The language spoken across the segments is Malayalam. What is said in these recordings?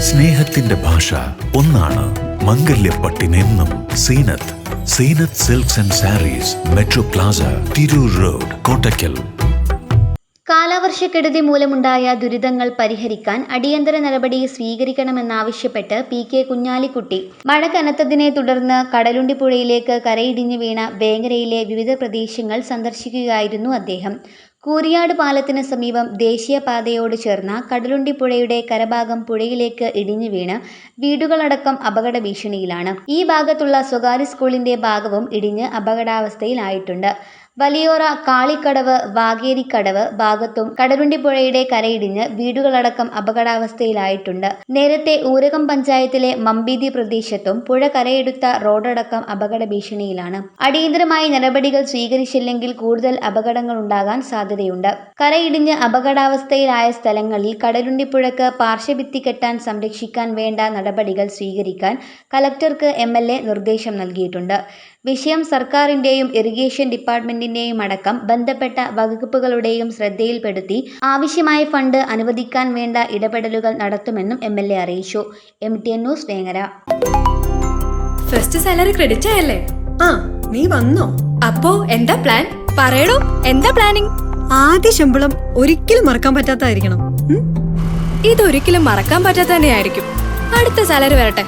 സ്നേഹത്തിന്റെ ഭാഷ ഒന്നാണ് മംഗല്യപ്പട്ടിനെന്നും Zeenath Zeenath silks and sarees metro plaza Tirur road Kottakkal. കാലവർഷക്കെടുതി മൂലമുണ്ടായ ദുരിതങ്ങൾ പരിഹരിക്കാൻ അടിയന്തര നടപടി സ്വീകരിക്കണമെന്നാവശ്യപ്പെട്ട് പി കെ കുഞ്ഞാലിക്കുട്ടി. മഴ കനത്തതിനെ തുടർന്ന് കടലുണ്ടിപ്പുഴയിലേക്ക് കരയിടിഞ്ഞു വീണ വേങ്ങരയിലെ വിവിധ പ്രദേശങ്ങൾ സന്ദർശിക്കുകയായിരുന്നു അദ്ദേഹം. കൂരിയാട് പാലത്തിന് സമീപം ദേശീയപാതയോട് ചേർന്ന കടലുണ്ടിപ്പുഴയുടെ കരഭാഗം പുഴയിലേക്ക് ഇടിഞ്ഞു വീണ് വീടുകളടക്കം അപകട ഭീഷണിയിലാണ്. ഈ ഭാഗത്തുള്ള സ്വകാര്യ സ്കൂളിന്റെ ഭാഗവും ഇടിഞ്ഞ് അപകടാവസ്ഥയിലായിട്ടുണ്ട്. വലിയോറ കാളിക്കടവ് വാകേരിക്കടവ് ഭാഗത്തും കടലുണ്ടിപ്പുഴയുടെ കരയിടിഞ്ഞ് വീടുകളടക്കം അപകടാവസ്ഥയിലായിട്ടുണ്ട്. നേരത്തെ ഊരകം പഞ്ചായത്തിലെ മമ്പീതി പ്രദേശത്തും പുഴ കരയെടുത്ത റോഡടക്കം അപകട ഭീഷണിയിലാണ് അടിയന്തരമായി നടപടികൾ സ്വീകരിച്ചില്ലെങ്കിൽ കൂടുതൽ അപകടങ്ങൾ ഉണ്ടാകാൻ സാധ്യതയുണ്ട്. കരയിടിഞ്ഞ് അപകടാവസ്ഥയിലായ സ്ഥലങ്ങളിൽ കടലുണ്ടിപ്പുഴക്ക് പാർശ്വഭിത്തി കെട്ടാൻ സംരക്ഷിക്കാൻ വേണ്ട നടപടികൾ സ്വീകരിക്കാൻ കലക്ടർക്ക് എം നിർദ്ദേശം നൽകിയിട്ടുണ്ട്. വിഷയം സർക്കാരിന്റെയും ഇറിഗേഷൻ ഡിപ്പാർട്ട്മെന്റിന്റെയും അടക്കം ബന്ധപ്പെട്ട വകുപ്പുകളുടെയും ശ്രദ്ധയിൽപ്പെടുത്തി ആവശ്യമായ ഫണ്ട് അനുവദിക്കാൻ വേണ്ട ഇടപെടലുകൾ നടത്തുമെന്നും എം എൽ എ അറിയിച്ചു. M T N news Vengara. First salary credit ആയല്ലേ? ആ നീ വന്നോ? അപ്പോ എന്താ പ്ലാൻ? പറയടോ എന്താ പ്ലാനിങ്? ആദ്യ ശമ്പളം ഒരിക്കലും മറക്കാൻ പറ്റാത്തായിരിക്കണം? ഇതൊരിക്കലും മറക്കാൻ പറ്റാത്ത തന്നെയായിരിക്കും അടുത്ത സാലറി വരട്ടെ.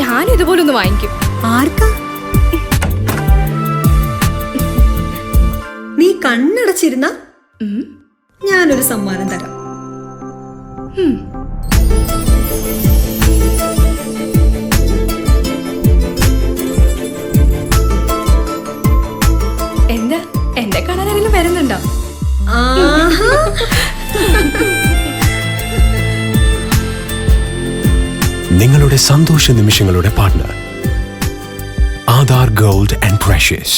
ഞാൻ ഇതുപോലൊന്ന് വാങ്ങിക്കും. ആർക്കാ? കണ്ണടച്ചിരുന്ന. ഞാനൊരു സമ്മാനം തരാം. എന്താ? എന്നെ കാണാൻ വരുന്നുണ്ടോ? നിങ്ങളുടെ സന്തോഷ നിമിഷങ്ങളുടെ partner Aadhaar gold and precious.